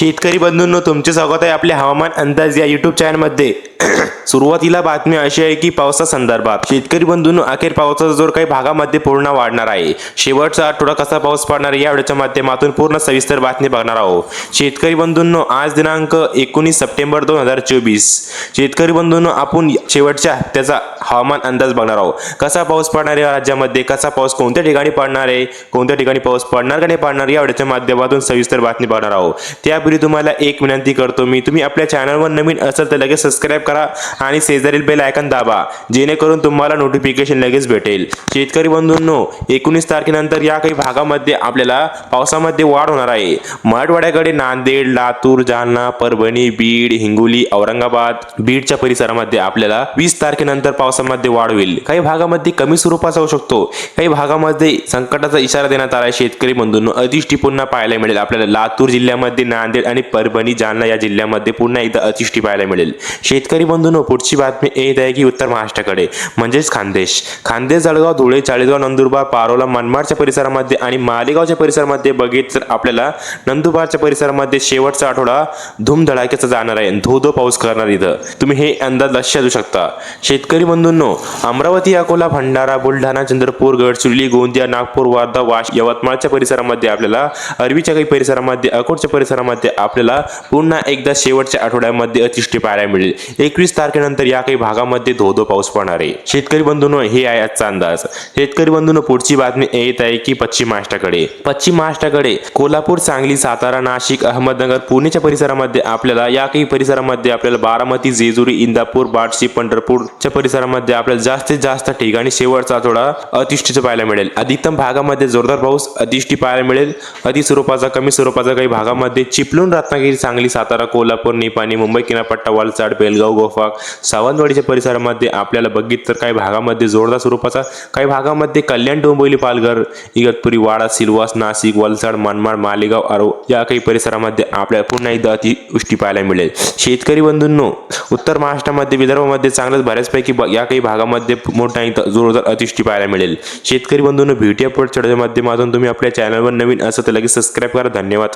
शेतकरी बंधूंनो तुमचे स्वागत आहे आपल्या हवामान अंदाज या युट्यूब चॅनलमध्ये सुरुवातीला बातमी अशी आहे की पावसा संदर्भात शेतकरी बंधूंनो अखेर पावसाचा जोर काही भागामध्ये पूर्ण वाढणार आहे. शेवटचा आठवडा कसा पाऊस पडणार आहे या व्हिडिओच्या माध्यमातून पूर्ण सविस्तर बातमी बघणार आहोत. शेतकरी बंधूंनो आज दिनांक एकोणीस सप्टेंबर दोन हजार चोवीस. शेतकरी बंधूंनो आपण शेवटच्या हप्त्याचा हवामान अंदाज बघणार आहोत. कसा पाऊस पडणार आहे या राज्यामध्ये? कसा पाऊस कोणत्या ठिकाणी पडणार आहे? कोणत्या ठिकाणी पाऊस पडणार का नाही पडणार? या व्हिडिओच्या माध्यमातून सविस्तर बातमी बघणार आहोत. त्यापूर्वी तुम्हाला एक विनंती करतो मी तुम्ही आपल्या चॅनलवर नवीन असेल तर लगेच सबस्क्राईब करा आणि शेजारील बेल आयकन दाबा जेणेकरून तुम्हाला नोटिफिकेशन लगेच भेटेल. शेतकरी बंधूंनो एकोणीस तारखेनंतर या काही भागामध्ये आपल्याला पावसामध्ये वाढ होणार आहे. मराठवाड्याकडे नांदेड लातूर जालना परभणी बीड हिंगोली औरंगाबाद बीडच्या परिसरामध्ये आपल्याला वीस तारखेनंतर पावसामध्ये वाढ होईल. काही भागामध्ये कमी स्वरूपाचा होऊ शकतो. काही भागामध्ये संकटाचा इशारा देण्यात आला आहे शेतकरी बंधूंनो अतिष्ठी पुन्हा पाहायला मिळेल. आपल्याला लातूर जिल्ह्यामध्ये नांदेड आणि परभणी जालना या जिल्ह्यामध्ये पुन्हा एकदा अतिष्ठी पाहायला मिळेल. शेतकरी बंधूंनो पुढची बातमी येत आहे की उत्तर महाराष्ट्राकडे. म्हणजेच खानदेश. खानदेश जळगाव धुळे चाळीसगाव नंदुरबार पारोला मनमाडच्या परिसरामध्ये आणि मालेगावच्या परिसरामध्ये बघित तर आपल्याला नंदुरबारच्या परिसरामध्ये शेवटचा आठवडा धुमधडाक्याचा जाणार आहे. धो धो पाऊस करणार इथं. तुम्ही हे अंदाज लक्षात देऊ शकता. शेतकरी बंधूंनो अमरावती अकोला भंडारा बुलढाणा चंद्रपूर गडचिरोली गोंदिया नागपूर वर्धा वाश यवतमाळच्या परिसरामध्ये आपल्याला अरवीच्या काही परिसरामध्ये अकोटच्या परिसरामध्ये आपल्याला पुन्हा एकदा शेवटच्या आठवड्यामध्ये अतिवृष्टी पाहायला मिळेल. एकवीस तारखेनंतर या काही भागामध्ये धो धो पाऊस पडणार आहे. शेतकरी बंधूंनो हे आहे आजचा अंदाज. शेतकरी बंधूंनो पुढची बातमी येत आहे की पश्चिम महाराष्ट्राकडे. पश्चिम महाराष्ट्राकडे कोल्हापूर सांगली सातारा नाशिक अहमदनगर पुणेच्या परिसरामध्ये आपल्याला या काही परिसरामध्ये आपल्याला बारामती जेजुरी इंदापूर बार्शी पंढरपूरच्या परिसरामध्ये आपल्याला जास्तीत जास्त ठिकाणी शेवटचा आठवडा अतिष्ठीचा पाहायला मिळेल. अधिकतम भागामध्ये जोरदार पाऊस अतिष्ठी पाहायला मिळेल. अति स्वरूपाचा कमी स्वरूपाचा काही भागामध्ये चिपलून रत्नागिरी सांगली सातारा कोल्हापूर निपाणी मुंबई किनारपट्टा वालचाड बेलगाव गोफाक सावंतवाडीच्या परिसरामध्ये आपल्याला बघित तर काही भागामध्ये जोरदार स्वरूपाचा काही भागामध्ये कल्याण डोंबिवली पालघर इगतपुरी वाडा सिलवास नाशिक वलसाड मनमाड मालेगाव आरो या काही परिसरामध्ये आपल्याला पुन्हा एकदा अतिवृष्टी पाहायला मिळेल. शेतकरी बंधूंनो उत्तर महाराष्ट्रामध्ये विदर्भामध्ये चांगलंच बऱ्याचपैकी ब- या काही भागामध्ये मोठा एकदा जोरदार अतिवृष्टी पाहायला मिळेल. शेतकरी बंधूंनो भेटी पुढच्या माध्यमातून. तुम्ही आपल्या चॅनलवर नवीन असं तर लगेच सबस्क्राईब करा. धन्यवाद.